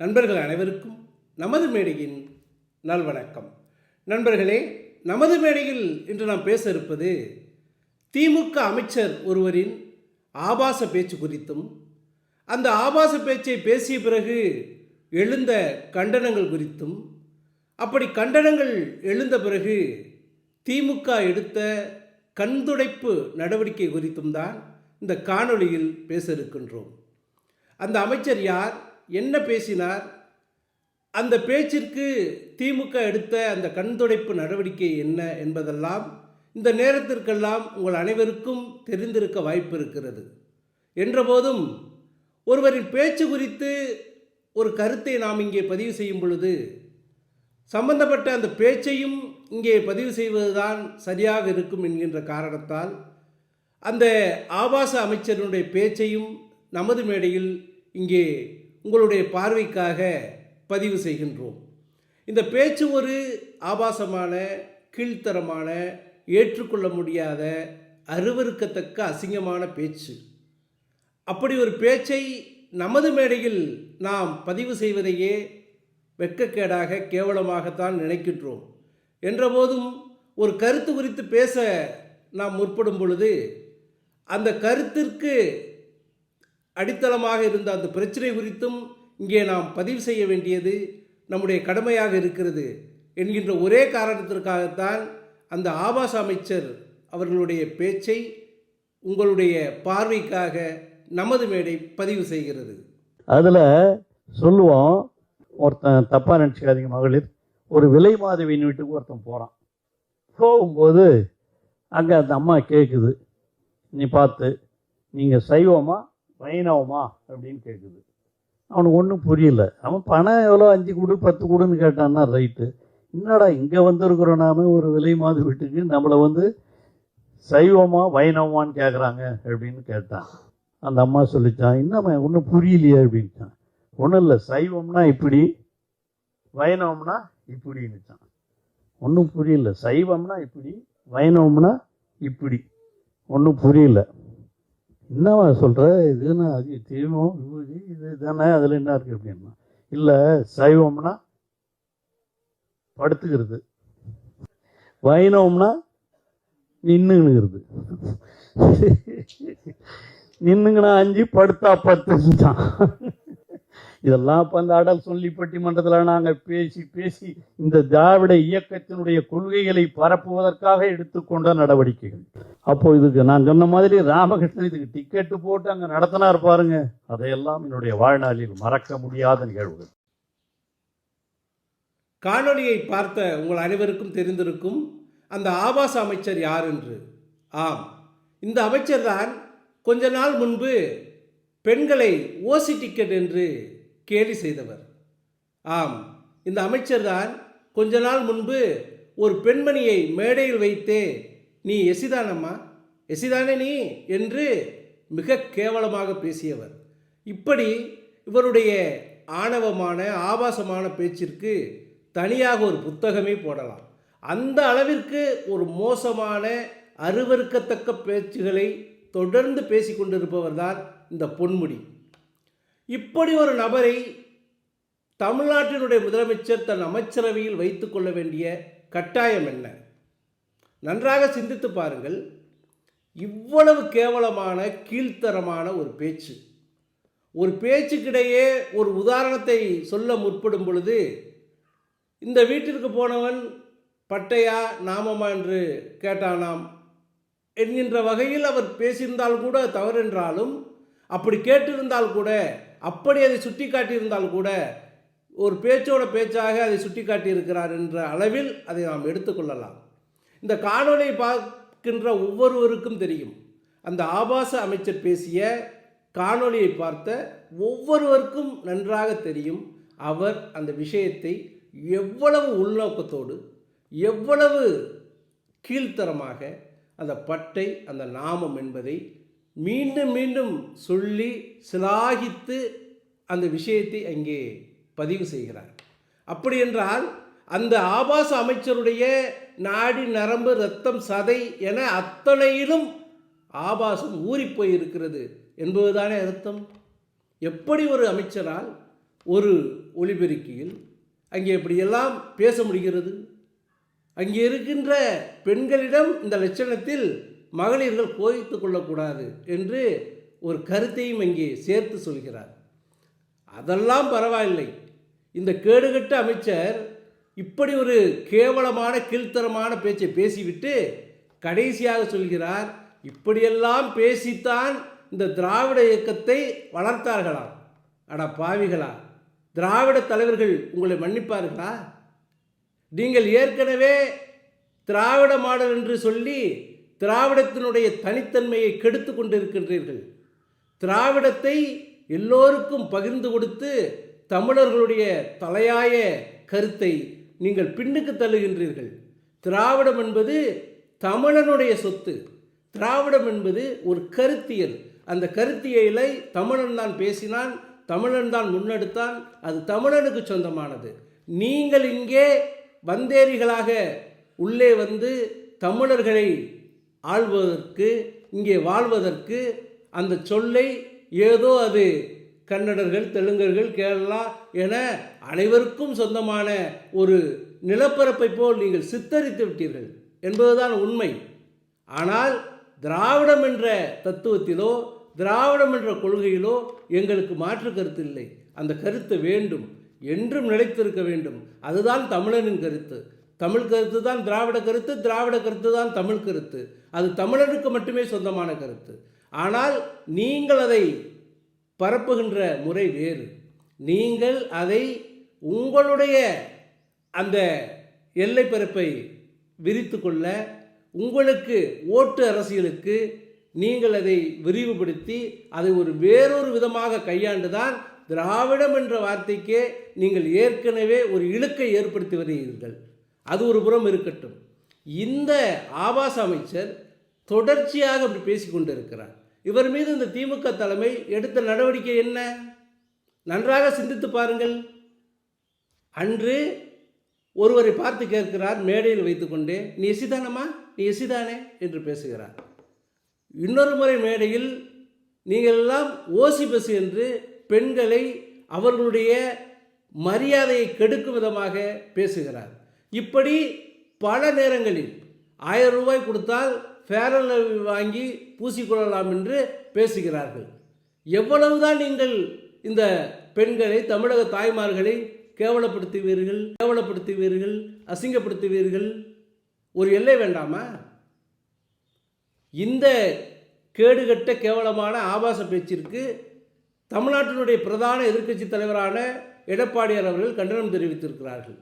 நண்பர்கள் அனைவருக்கும் நமது மேடையின் நல்வணக்கம். நண்பர்களே நமது மேடையில் இன்று நாம் பேச இருப்பது திமுக அமைச்சர் ஒருவரின் ஆபாச பேச்சு குறித்தும் அந்த ஆபாச பேச்சை பேசிய பிறகு எழுந்த கண்டனங்கள் குறித்தும் அப்படி கண்டனங்கள் எழுந்த பிறகு திமுக எடுத்த கண்துடைப்பு நடவடிக்கை குறித்தும் தான் இந்த காணொளியில் பேச இருக்கின்றோம். அந்த அமைச்சர் யார்? என்ன பேசினார்? அந்த பேச்சிற்கு திமுக எடுத்த அந்த கண்துடைப்பு நடவடிக்கை என்ன என்பதெல்லாம் இந்த நேரத்திற்கெல்லாம் உங்கள் அனைவருக்கும் தெரிந்திருக்க வாய்ப்பு இருக்கிறது என்றபோதும் ஒருவரின் பேச்சு குறித்து ஒரு கருத்தை நாம் இங்கே பதிவு செய்யும் பொழுது சம்பந்தப்பட்ட அந்த பேச்சையும் இங்கே பதிவு செய்வதுதான் சரியாக இருக்கும் என்கின்ற காரணத்தால் அந்த ஆபாச அமைச்சரினுடைய பேச்சையும் நமது மேடையில் இங்கே உங்களுடைய பார்வைக்காக பதிவு செய்கின்றோம். இந்த பேச்சு ஒரு ஆபாசமான கீழ்த்தரமான ஏற்றுக்கொள்ள முடியாத அருவருக்கத்தக்க அசிங்கமான பேச்சு. அப்படி ஒரு பேச்சை நமது மேடையில் நாம் பதிவு செய்வதையே வெட்கக்கேடாக கேவலமாகத்தான் நினைக்கின்றோம். என்றபோதும் ஒரு கருத்து குறித்து பேச நாம் முற்படும் பொழுது அந்த கருத்திற்கு அடித்தளமாக இருந்த அந்த பிரச்சனை குறித்தும் இங்கே நாம் பதிவு செய்ய வேண்டியது நம்முடைய கடமையாக இருக்கிறது என்கின்ற ஒரே காரணத்திற்காகத்தான் அந்த ஆபாச அமைச்சர் அவர்களுடைய பேச்சை உங்களுடைய பார்வைக்காக நமது மேடை பதிவு செய்கிறது. அதில் சொல்லுவோம் ஒருத்தன் தப்பாக நினச்சிக்காதீங்க மகளிர். ஒரு விலை மாதவியின் வீட்டுக்கு ஒருத்தன் போகிறான் போகும்போது அங்கே அந்த அம்மா கேட்குது நீ பார்த்து நீங்கள் சைவமா வைணவமா அப்படின்னு கேட்குது அவனுக்கு ஒன்றும் புரியல. அவன் பணம் எவ்வளோ? அஞ்சு கொடு பத்து கொடுன்னு கேட்டான்னா ரைட்டு. என்னடா இங்கே வந்திருக்கிறோம் நாம? ஒரு விலை மாதிரி வீட்டுக்கு. நம்மளை வந்து சைவமா வைணவமான்னு கேட்குறாங்க அப்படின்னு கேட்டான். அந்த அம்மா சொல்லிச்சான் என்னம்மா ஒன்றும் புரியலையே அப்படின்ட்டான் ஒன்றும் இல்லை. சைவம்னா இப்படி வைணவம்னா இப்படின்னுச்சான். ஒன்றும் புரியல. சைவம்னா இப்படி வைணவம்னா இப்படி. ஒன்றும் புரியல. என்னவா சொல்கிற இதுன்னு அது தீமம் விபூதி இது தானே? அதில் என்ன இருக்குது அப்படின்னா இல்லை சைவம்னா படுத்துக்கிறது வைணவம்னா நின்றுங்கிறது நின்னுங்கண்ணா அஞ்சு படுத்தா பத்துட்டான் இதெல்லாம் இப்போ அந்த அடல் சொல்லிப்பட்டி மன்றத்தில் நாங்கள் பேசி பேசி இந்த திராவிட இயக்கத்தினுடைய கொள்கைகளை பரப்புவதற்காக எடுத்துக்கொண்ட நடவடிக்கைகள். அப்போ இதுக்கு நான் சொன்ன மாதிரி ராமகிருஷ்ணன் இதுக்கு டிக்கெட்டு போட்டு அங்கே நடத்தினார் பாருங்க. அதையெல்லாம் என்னுடைய வாழ்நாளில் மறக்க முடியாத நிகழ்வுகள். காணொளியை பார்த்த உங்கள் அனைவருக்கும் தெரிந்திருக்கும் அந்த ஆபாச அமைச்சர் யார் என்று. ஆம் இந்த அமைச்சர் தான் கொஞ்ச நாள் முன்பு பெண்களை ஓசி டிக்கெட் என்று கேலி செய்தவர். ஆம் இந்த அமைச்சர்தான் கொஞ்ச நாள் முன்பு ஒரு பெண்மணியை மேடையில் வைத்தே நீ எசிதானம்மா எசிதானே நீ? என்று மிக கேவலமாக பேசியவர். இப்படி இவருடைய ஆணவமான ஆபாசமான பேச்சிற்கு தனியாக ஒரு புத்தகமே போடலாம். அந்த அளவிற்கு ஒரு மோசமான அருவருக்கத்தக்க பேச்சுகளை தொடர்ந்து பேசிக்கொண்டிருப்பவர் தான் இந்த பொன்முடி. இப்படி ஒரு நபரை தமிழ்நாட்டினுடைய முதலமைச்சர் தன் அமைச்சரவையில் வைத்துக்கொள்ள வேண்டிய கட்டாயம் என்ன? நன்றாக சிந்தித்து பாருங்கள். இவ்வளவு கேவலமான கீழ்த்தரமான ஒரு பேச்சு. ஒரு பேச்சுக்கிடையே ஒரு உதாரணத்தை சொல்ல முற்படும் பொழுது இந்த வீட்டிற்கு போனவன் பட்டையா நாமமா என்று கேட்டானாம். என்கின்ற வகையில் அவர் பேசியிருந்தால் கூட தவறென்றாலும் அப்படி கேட்டிருந்தால் கூட அப்படி அதை சுட்டி காட்டியிருந்தால் கூட ஒரு பேச்சோட பேச்சாக அதை சுட்டி காட்டியிருக்கிறார் என்ற அளவில் அதை நாம் எடுத்துக்கொள்ளலாம். இந்த காணொலியை பார்க்கின்ற ஒவ்வொருவருக்கும் தெரியும். அந்த ஆபாச அமைச்சர் பேசிய காணொலியை பார்த்த ஒவ்வொருவருக்கும் நன்றாக தெரியும் அவர் அந்த விஷயத்தை எவ்வளவு உள்நோக்கத்தோடு எவ்வளவு கீழ்த்தரமாக அந்த பட்டை அந்த நாமம் என்பதை மீண்டும் மீண்டும் சொல்லி சிலாகித்து அந்த விஷயத்தை அங்கே பதிவு செய்கிறார். அப்படி என்றால் அந்த ஆபாச அமைச்சருடைய நாடி நரம்பு ரத்தம் சதை என அத்தனையிலும் ஆபாசம் ஊறிப்போய் இருக்கிறது என்பதுதானே அர்த்தம்? எப்படி ஒரு அமைச்சரால் ஒரு ஒளிபெருக்கியில் அங்கே எப்படியெல்லாம் பேச முடிகிறது? அங்கே இருக்கின்ற பெண்களிடம் இந்த லட்சணத்தில் மகளிர்கள் கோய்த்து கொள்ளக்கூடாது என்று ஒரு கருத்தையும் இங்கே சேர்த்து சொல்கிறார். அதெல்லாம் பரவாயில்லை. இந்த கேடுகட்ட அமைச்சர் இப்படி ஒரு கேவலமான கீழ்த்தரமான பேச்சை பேசிவிட்டு கடைசியாக சொல்கிறார் இப்படியெல்லாம் பேசித்தான் இந்த திராவிட இயக்கத்தை வளர்த்தார்களாம். அட பாவிகளா திராவிட தலைவர்கள் உங்களை மன்னிப்பார்களா? நீங்கள் ஏற்கனவே திராவிட மாடல் என்று சொல்லி திராவிடத்தினுடைய தனித்தன்மையை கெடுத்து கொண்டிருக்கின்றீர்கள். திராவிடத்தை எல்லோருக்கும் பகிர்ந்து கொடுத்து தமிழர்களுடைய தலையாய கருத்தை நீங்கள் பின்னுக்கு தள்ளுகின்றீர்கள். திராவிடம் என்பது தமிழனுடைய சொத்து. திராவிடம் என்பது ஒரு கருத்தியல். அந்த கருத்தியலை தமிழன் தான் பேசினான் தமிழன் தான் முன்னெடுத்தான் அது தமிழனுக்கு சொந்தமானது. நீங்கள் இங்கே வந்தேரிகளாக உள்ளே வந்து தமிழர்களை ஆள்வதற்கு இங்கே வாழ்வதற்கு அந்த சொல்லை ஏதோ அது கன்னடர்கள் தெலுங்கர்கள் கேரளா என அனைவருக்கும் சொந்தமான ஒரு நிலப்பரப்பை போல் நீங்கள் சித்தரித்து விட்டீர்கள் என்பதுதான் உண்மை. ஆனால் திராவிடம் என்ற தத்துவத்திலோ திராவிடம் என்ற கொள்கையிலோ எங்களுக்கு மாற்று கருத்து இல்லை. அந்த கருத்து வேண்டும் என்றும் நிலைத்திருக்க வேண்டும். அதுதான் தமிழனின் கருத்து. தமிழ் கருத்து தான் திராவிட கருத்து திராவிட கருத்து தான் தமிழ் கருத்து. அது தமிழனுக்கு மட்டுமே சொந்தமான கருத்து. ஆனால் நீங்கள் அதை பரப்புகின்ற முறை வேறு. நீங்கள் அதை உங்களுடைய அந்த எல்லை பரப்பை விரித்து கொள்ள உங்களுக்கு ஓட்டு அரசியலுக்கு நீங்கள் அதை விரிவுபடுத்தி அதை ஒரு வேறொரு விதமாக கையாண்டுதான் திராவிடம் என்ற வார்த்தைக்கே நீங்கள் ஏற்கனவே ஒரு இழுக்கை ஏற்படுத்தி வருகிறீர்கள். அது ஒரு புறம் இருக்கட்டும். இந்த ஆபாச அமைச்சர் தொடர்ச்சியாக அப்படி பேசிக்கொண்டு இருக்கிறார் இவர் மீது இந்த திமுக தலைமை எடுத்த நடவடிக்கை என்ன? நன்றாக சிந்தித்து பாருங்கள். அன்று ஒருவரை பார்த்து கேட்கிறார் மேடையில் வைத்துக்கொண்டே நீ எசிதானம்மா? நீ எசிதானே? என்று பேசுகிறார். இன்னொரு முறை மேடையில் நீங்கள் எல்லாம் ஓசி பசு என்று பெண்களை அவர்களுடைய மரியாதையை கெடுக்கும் விதமாக பேசுகிறார். இப்படி பல நேரங்களில் ஆயிரம் ரூபாய் கொடுத்தால் ஃபேரல் வாங்கி பூசிக்கொள்ளலாம் என்று பேசுகிறார்கள். எவ்வளவுதான் நீங்கள் இந்த பெண்களை தமிழக தாய்மார்களை கேவலப்படுத்துவீர்கள் கேவலப்படுத்துவீர்கள் அசிங்கப்படுத்துவீர்கள் ஒரு எல்லை வேண்டாமா? இந்த கேடுகட்ட கேவலமான ஆபாச பேச்சிற்கு தமிழ்நாட்டினுடைய பிரதான எதிர்க்கட்சி தலைவரான எடப்பாடியார் அவர்கள் கண்டனம் தெரிவித்திருக்கிறார்கள்.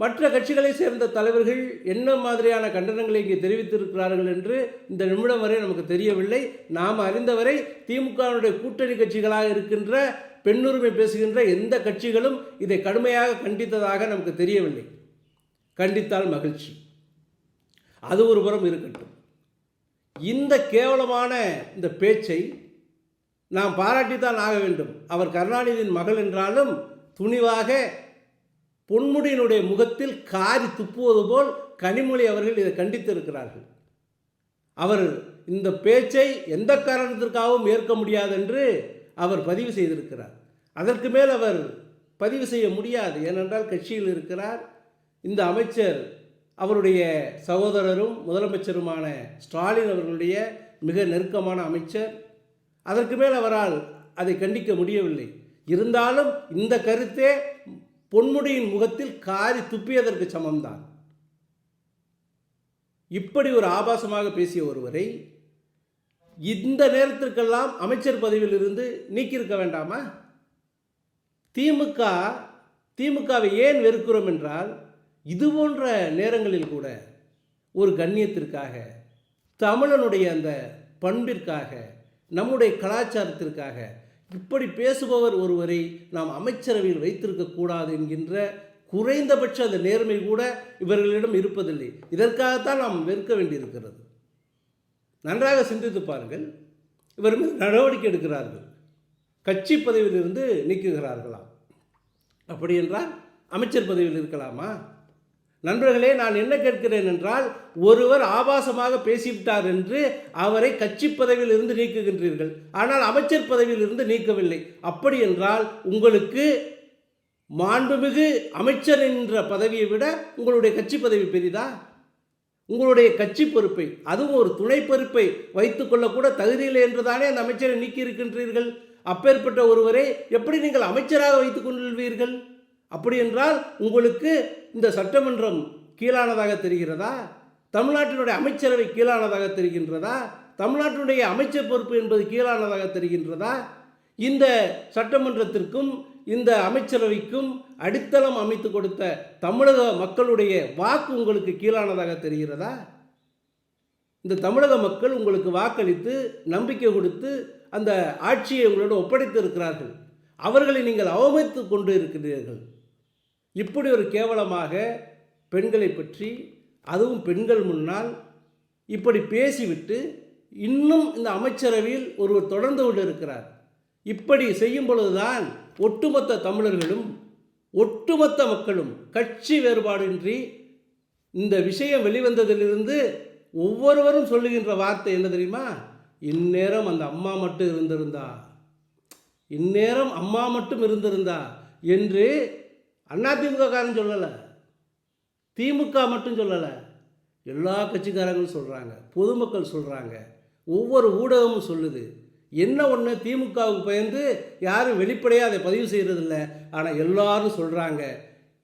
மற்ற கட்சிகளை சேர்ந்த தலைவர்கள் என்ன மாதிரியான கண்டனங்களை இங்கே தெரிவித்திருக்கிறார்கள் என்று இந்த நிமிடம் வரை நமக்கு தெரியவில்லை. நாம் அறிந்தவரை திமுகவினுடைய கூட்டணி கட்சிகளாக இருக்கின்ற பெண்ணுரிமை பேசுகின்ற எந்த கட்சிகளும் இதை கடுமையாக கண்டித்ததாக நமக்கு தெரியவில்லை. கண்டித்தால் மகிழ்ச்சி. அது ஒரு புறம் இருக்கட்டும். இந்த கேவலமான இந்த பேச்சை நாம் பாராட்டித்தான் ஆக வேண்டும். அவர் கருணாநிதியின் மகள் என்றாலும் துணிவாக பொன்முடியினுடைய முகத்தில் காரி துப்புவது போல் கனிமொழி அவர்கள் இதை கண்டித்திருக்கிறார்கள். அவர் இந்த பேச்சை எந்த காரணத்திற்காகவும் ஏற்க முடியாது என்று அவர் பதிவு செய்திருக்கிறார். அதற்கு மேல் அவர் பதிவு செய்ய முடியாது. ஏனென்றால் கட்சியில் இருக்கிறார். இந்த அமைச்சர் அவருடைய சகோதரரும் முதலமைச்சருமான ஸ்டாலின் அவர்களுடைய மிக நெருக்கமான அமைச்சர். அதற்கு மேல் அவரால் அதை கண்டிக்க முடியவில்லை. இருந்தாலும் இந்த கருத்தே பொன்முடியின் முகத்தில் காரி துப்பியதற்கு சமம்தான். இப்படி ஒரு ஆபாசமாக பேசிய ஒருவரை இந்த நேரத்திற்கெல்லாம் அமைச்சர் பதவியில் இருந்து நீக்கியிருக்க வேண்டாமா? திமுக திமுகவை ஏன் வெறுக்கிறோம் என்றால் இது போன்ற நேரங்களில் கூட ஒரு கண்ணியத்திற்காக தமிழனுடைய அந்த பண்பிற்காக நம்முடைய கலாச்சாரத்திற்காக இப்படி பேசுபவர் ஒருவரை நாம் அமைச்சரவையில் வைத்திருக்கக்கூடாது என்கின்ற குறைந்தபட்ச அந்த நேர்மை கூட இவர்களிடம் இருப்பதில்லை. இதற்காகத்தான் நாம் வெறுக்க வேண்டியிருக்கிறது. நன்றாக சிந்தித்து பாருங்கள். இவர் மீது நடவடிக்கை எடுக்கிறார்கள். கட்சி பதவியிலிருந்து நீக்குகிறார்களாம். அப்படி என்றால் அமைச்சர் பதவியில் இருக்கலாமா? நண்பர்களே நான் என்ன கேட்கிறேன் என்றால் ஒருவர் ஆபாசமாக பேசிவிட்டார் என்று அவரை கட்சி பதவியில் இருந்து நீக்குகின்றீர்கள். ஆனால் அமைச்சர் பதவியில் இருந்து நீக்கவில்லை. அப்படி என்றால் உங்களுக்கு மாண்புமிகு அமைச்சர் என்ற பதவியை விட உங்களுடைய கட்சி பதவி பெரிதா? உங்களுடைய கட்சி பொறுப்பை அதுவும் ஒரு துணை பொறுப்பை வைத்துக்கொள்ளக்கூட தகுதியில்லை என்றுதானே அந்த அமைச்சரை நீக்கி இருக்கின்றீர்கள் அப்பேற்பட்ட ஒருவரை எப்படி நீங்கள் அமைச்சராக வைத்துக் கொள்வீர்கள்? அப்படி என்றால் உங்களுக்கு இந்த சட்டமன்றம் கீழானதாக தெரிகிறதா? தமிழ்நாட்டினுடைய அமைச்சரவை கீழானதாக தெரிகின்றதா? தமிழ்நாட்டினுடைய அமைச்சர் பொறுப்பு என்பது கீழானதாக தெரிகின்றதா? இந்த சட்டமன்றத்திற்கும் இந்த அமைச்சரவைக்கும் அடித்தளம் அமைத்து கொடுத்த தமிழக மக்களுடைய வாக்கு உங்களுக்கு கீழானதாக தெரிகிறதா? இந்த தமிழக மக்கள் உங்களுக்கு வாக்களித்து நம்பிக்கை கொடுத்து அந்த ஆட்சியை உங்களோடு ஒப்படைத்து இருக்கிறார்கள் அவர்களை நீங்கள் அவமதித்து கொண்டு இருக்கிறீர்கள். இப்படி ஒரு கேவலமாக பெண்களை பற்றி அதுவும் பெண்கள் முன்னால் இப்படி பேசிவிட்டு இன்னும் இந்த அமைச்சரவையில் ஒருவர் தொடர்ந்து கொண்டு இருக்கிறார். இப்படி செய்யும் பொழுதுதான் ஒட்டுமொத்த தமிழர்களும் ஒட்டுமொத்த மக்களும் கட்சி வேறுபாடின்றி இந்த விஷயம் வெளிவந்ததிலிருந்து ஒவ்வொருவரும் சொல்லுகின்ற வார்த்தை என்ன தெரியுமா? இந்நேரம் அந்த அம்மா மட்டும் இருந்திருந்தா. இந்நேரம் அம்மா மட்டும் இருந்திருந்தா என்று அண்ணா காரன் சொல்லலை. திமுக மட்டும் சொல்லலை. எல்லா கட்சிக்காரங்களும் சொல்கிறாங்க பொதுமக்கள் சொல்கிறாங்க ஒவ்வொரு ஊடகமும் சொல்லுது. என்ன ஒன்று திமுகவுக்கு பயந்து யாரும் வெளிப்படையாக அதை பதிவு செய்கிறதில்ல ஆனால் எல்லாரும் சொல்கிறாங்க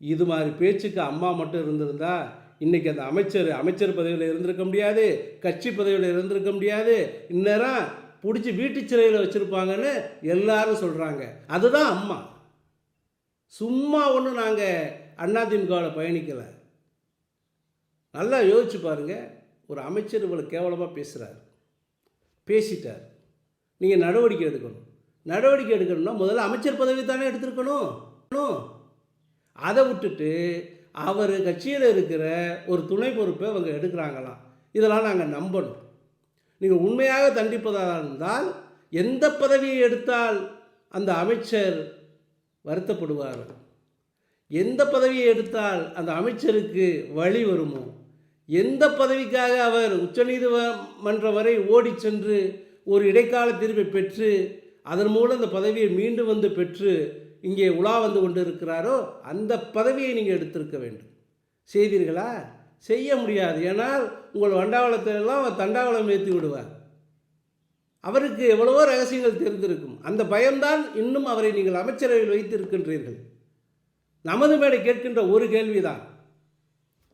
இது மாதிரி பேச்சுக்கு அம்மா மட்டும் இருந்திருந்தா இன்றைக்கி அந்த அமைச்சர் அமைச்சர் பதவியில் இருந்திருக்க முடியாது. கட்சி பதவியில் இருந்திருக்க முடியாது. இந்நேரம் பிடிச்சி வீட்டு சிறையில் வச்சுருப்பாங்கன்னு எல்லாரும் சொல்கிறாங்க அதுதான் அம்மா. சும்மா ஒன்றும் நாங்கள் அதிமுகவில் பயணிக்கலை. நல்லா யோசிச்சு பாருங்கள் ஒரு அமைச்சர் இவ்வளோ கேவலமாக பேசுகிறார் பேசிட்டார். நீங்கள் நடவடிக்கை எடுக்கணும். நடவடிக்கை எடுக்கணும்னா முதல்ல அமைச்சர் பதவி தானே எடுத்திருக்கணும். அதை விட்டுட்டு அவர் கட்சியில் இருக்கிற ஒரு துணை பொறுப்பை அவங்க எடுக்கிறாங்களாம் இதெல்லாம் நாங்கள் நம்பணும். நீங்கள் உண்மையாக தண்டிப்பதாக இருந்தால் எந்த பதவியை எடுத்தால் அந்த அமைச்சர் வருத்தப்படுவார். எந்த பதவியை எடுத்தால் அந்த அமைச்சருக்கு வழி வருமோ? எந்த பதவிக்காக அவர் உச்சநீதிமன்றம் வரை ஓடி சென்று ஒரு இடைக்கால தீர்ப்பை பெற்று அதன் மூலம் அந்த பதவியை மீண்டும் வந்து பெற்று இங்கே உலா வந்து கொண்டு இருக்கிறாரோ அந்த பதவியை நீங்கள் எடுத்திருக்க வேண்டும். செய்தீர்களா? செய்ய முடியாது. ஏன்னால் உங்கள் வண்டாவளத்திலெல்லாம் தண்டாவளம் ஏற்றி விடுவார். அவருக்கு எவ்வளவோ ரகசியங்கள் தெரிந்திருக்கும். அந்த பயம்தான் இன்னும் அவரை நீங்கள் அமைச்சரவையில் வைத்திருக்கின்றீர்கள். நமது மேடை கேட்கின்ற ஒரு கேள்விதான்.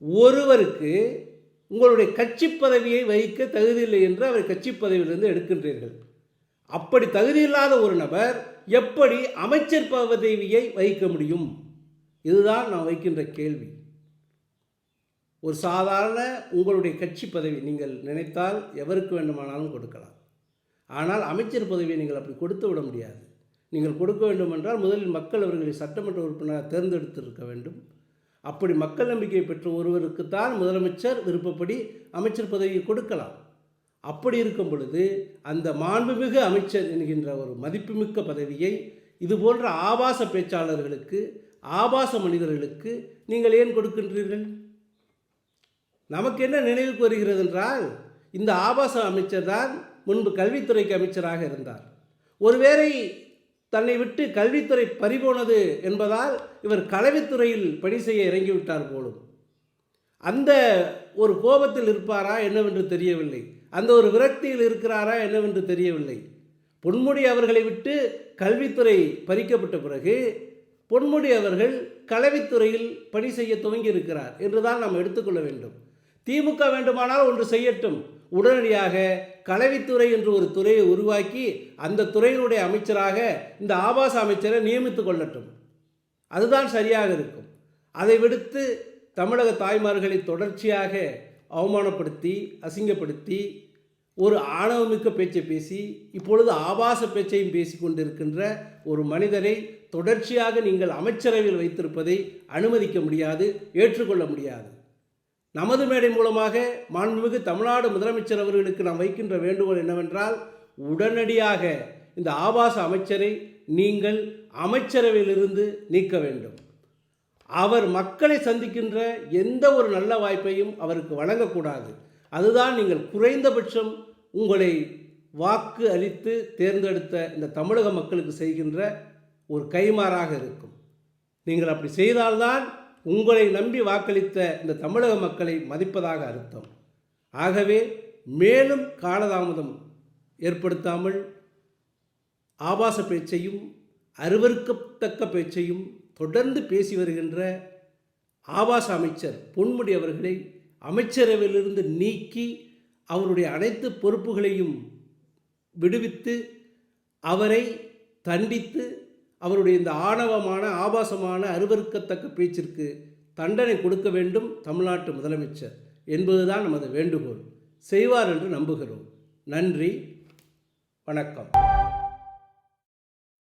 ஒருவருக்கு உங்களுடைய கட்சி பதவியை வகிக்க தகுதியில்லை என்று அவரை கட்சி பதவியிலிருந்து எடுக்கின்றீர்கள். அப்படி தகுதியில்லாத ஒரு நபர் எப்படி அமைச்சர் பதவியை வகிக்க முடியும்? இதுதான் நான் வைக்கின்ற கேள்வி. ஒரு சாதாரண உங்களுடைய கட்சி பதவி நீங்கள் நினைத்தால் எவருக்கு வேண்டுமானாலும் கொடுக்கலாம். ஆனால் அமைச்சர் பதவியை நீங்கள் அப்படி கொடுத்து விட முடியாது. நீங்கள் கொடுக்க வேண்டும் என்றால் முதலில் மக்கள் அவர்களை சட்டமன்ற உறுப்பினராக தேர்ந்தெடுத்திருக்க வேண்டும். அப்படி மக்கள் நம்பிக்கை பெற்ற ஒருவருக்குத்தான் முதலமைச்சர் விருப்பப்படி அமைச்சர் பதவியை கொடுக்கலாம். அப்படி இருக்கும் பொழுது அந்த மாண்புமிகு அமைச்சர் என்கின்ற ஒரு மதிப்புமிக்க பதவியை இது போன்ற ஆபாச பேச்சாளர்களுக்கு ஆபாச மனிதர்களுக்கு நீங்கள் ஏன் கொடுக்கின்றீர்கள்? நமக்கு என்ன நினைவுக்கு வருகிறது என்றால் இந்த ஆபாச அமைச்சர் தான் முன்பு கல்வித்துறைக்கு அமைச்சராக இருந்தார். ஒருவேளை தன்னை விட்டு கல்வித்துறை பறிபோனது என்பதால் இவர் கலவித்துறையில் பணி செய்ய இறங்கிவிட்டார் போலும். அந்த ஒரு கோபத்தில் இருப்பாரா என்னவென்று தெரியவில்லை. அந்த ஒரு விரக்தியில் இருக்கிறாரா என்னவென்று தெரியவில்லை. பொன்முடி அவர்களை விட்டு கல்வித்துறை பறிக்கப்பட்ட பிறகு பொன்முடி அவர்கள் கலவித்துறையில் பணி செய்ய துவங்கி இருக்கிறார் என்றுதான் நாம் எடுத்துக்கொள்ள வேண்டும். திமுக வேண்டுமானால் ஒன்று செய்யட்டும். உடனடியாக கலவித்துறை என்று ஒரு துறையை உருவாக்கி அந்த துறையினுடைய அமைச்சராக இந்த ஆபாச அமைச்சரை நியமித்து கொள்ளட்டும். அதுதான் சரியாக இருக்கும். அதை விடுத்து தமிழக தாய்மார்களை தொடர்ச்சியாக அவமானப்படுத்தி அசிங்கப்படுத்தி ஒரு ஆணவமிக்க பேச்சை பேசி இப்பொழுது ஆபாச பேச்சையும் பேசி கொண்டிருக்கின்ற ஒரு மனிதரை தொடர்ச்சியாக நீங்கள் அமைச்சரவையில் வைத்திருப்பதை அனுமதிக்க முடியாது ஏற்றுக்கொள்ள முடியாது. நமது மேடை மூலமாக மாண்புமிகு தமிழ்நாடு முதலமைச்சர் அவர்களுக்கு நாம் வைக்கின்ற வேண்டுகோள் என்னவென்றால் உடனடியாக இந்த ஆபாச அமைச்சரை நீங்கள் அமைச்சரவையிலிருந்து நீக்க வேண்டும். அவர் மக்களை சந்திக்கின்ற எந்த ஒரு நல்ல வாய்ப்பையும் அவருக்கு வழங்கக்கூடாது. அதுதான் நீங்கள் குறைந்தபட்சம் உங்களை வாக்கு அளித்து தேர்ந்தெடுத்த இந்த தமிழக மக்களுக்கு செய்கின்ற ஒரு கைமாறாக இருக்கும். நீங்கள் அப்படி செய்தால்தான் உங்களை நம்பி வாக்களித்த இந்த தமிழக மக்களை மதிப்பதாக அர்த்தம். ஆகவே மேலும் காலதாமதம் ஏற்படுத்தாமல் ஆபாச பேச்சையும் அருவருக்கத்தக்க பேச்சையும் தொடர்ந்து பேசி வருகின்ற ஆபாச அமைச்சர் பொன்முடி அவர்களை அமைச்சரவையிலிருந்து நீக்கி அவருடைய அனைத்து பொறுப்புகளையும் விடுவித்து அவரை தண்டித்து அவருடைய இந்த ஆணவமான ஆபாசமான அருவருக்கத்தக்க பேச்சிற்கு தண்டனை கொடுக்க வேண்டும் தமிழ்நாட்டு முதலமைச்சர் என்பதுதான் நமது வேண்டுகோள். செய்வார் என்று நம்புகிறோம். நன்றி. வணக்கம்.